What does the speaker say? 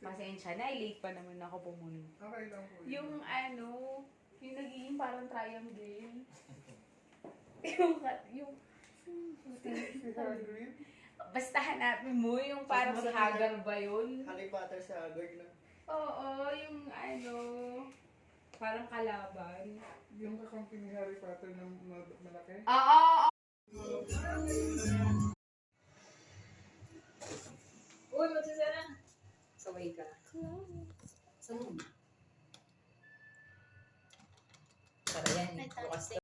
Pasensya na, late pa naman ako pumunta. Okay lang po. Yung ano, yung nagiging parang triangle. yung, yung, Si Hagrid. basta hanapin mo yung parang si Hagar ba yun? Harry Potter sa Hagrid na. Oo, yung ano, parang kalaban. Yung kakampi ni Harry Potter na ma- malaki. Oo, oo, Uy, magsasara. Saway ka. Saan mo? Para yan, bukas